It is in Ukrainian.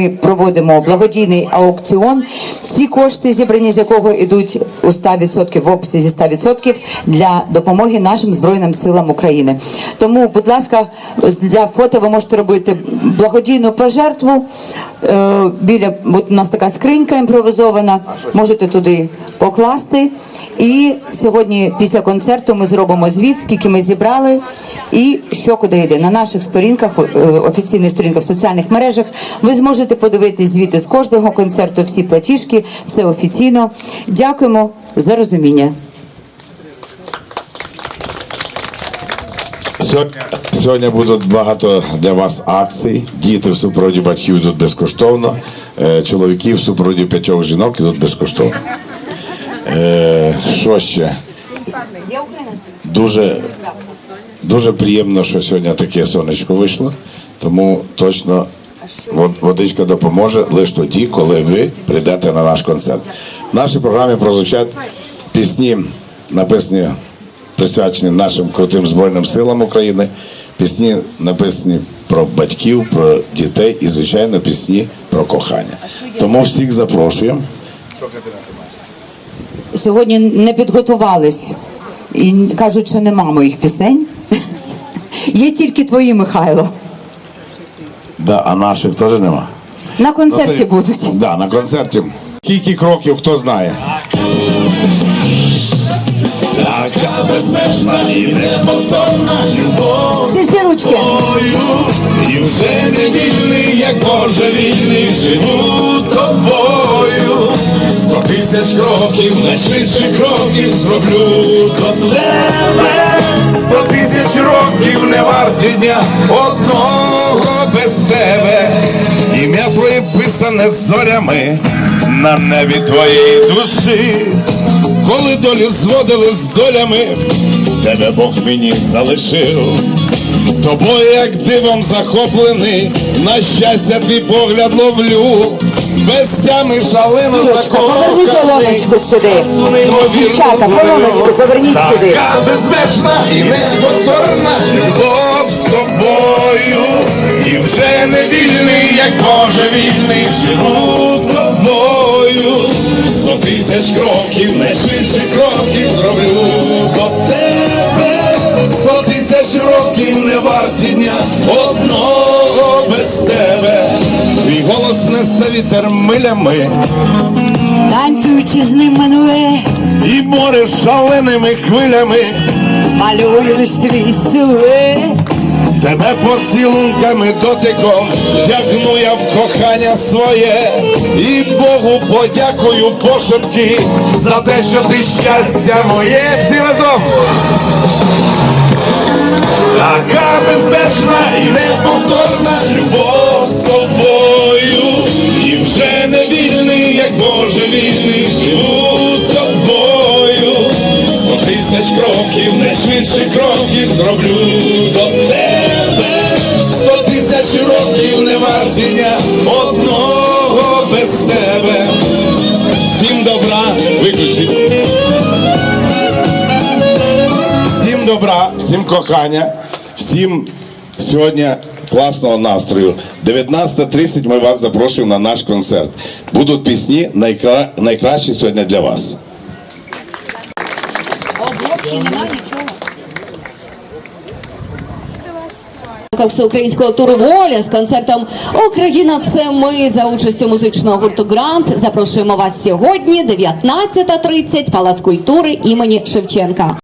Ми проводимо благодійний аукціон. Ці кошти, зібрані з якого йдуть у 100%, в обсязі 100% для допомоги нашим збройним силам України. Тому, будь ласка, для фото ви можете робити благодійну пожертву. Е, Біля от у нас така скринька імпровізована. Можете туди покласти. І сьогодні, після концерту, ми зробимо звіт, скільки ми зібрали, і що куди йде. На наших сторінках, е, офіційних сторінках в соціальних мережах, ви зможете подивитись звіти з кожного концерту, всі платіжки, все офіційно. Дякуємо за розуміння. Сьогодні, сьогодні будуть багато для вас акцій. Діти в супроводі батьків йдуть безкоштовно, е, чоловіки в супроводі п'ятьох жінок йдуть безкоштовно. Е, що ще? Дуже, дуже приємно, що сьогодні таке сонечко вийшло, тому точно водичка допоможе лише тоді, коли ви прийдете на наш концерт. В нашій програмі прозвучать пісні, написані присвячені нашим крутим Збройним силам України, пісні написані про батьків, про дітей і, звичайно, пісні про кохання. Тому всіх запрошуємо. Сьогодні не підготувались і кажуть, що нема моїх пісень. Є тільки твої, Михайло. Да, а наших теж нема. На концерті Ну, то- будуть. Да, на концерті. Скільки кроків, хто знає? Така безмежна і неповторна любов Всі всі ручки. тобою І вже не вільний, як Боже вільний, живу тобою Сто тисяч кроків, найшвидших кроків зроблю до тебе Сто тисяч років не варті дня одного без тебе Ім'я твоє писане зорями на небі твоєї душі коли долі зводили з долями, тебе Бог мені залишив. Тобою, як дивом захоплений, на щастя твій погляд ловлю, без тями шалено поверніть колоночку сюди. Дівчата, колоночку, поверніть сюди. Така безмежна і неповторна любов з тобою. Вже не вільний, як Боже вільний, живу тобою. Сто тисяч кроків, найшвидших кроків зроблю до тебе. Сто тисяч років не варті дня одного без тебе. Твій голос несе вітер милями. Танцюючи з ним минуле, І море шаленими хвилями малюю лиш твій силует. Тебе поцілунками дотиком тягну я в кохання своє, і Богу подякую пошепки за те, що ти щастя моє всі разом. Така безпечна і неповторна любов з тобою, і вже не вільний, як Боже вільний, живу тобою. Сто тисяч кроків, найшвидших кроків зроблю до тебе. Сто тисяч років не варті дня одного без тебе. Всім добра, виключіть. Всім добра, всім кохання, всім сьогодні класного настрою. 19.30 ми вас запрошуємо на наш концерт. Будуть пісні найкра... найкращі сьогодні для вас. В рамках всеукраїнського туру воля з концертом Україна це ми за участю музичного гурту Грант. Запрошуємо вас сьогодні, 19.30, Палац культури імені Шевченка.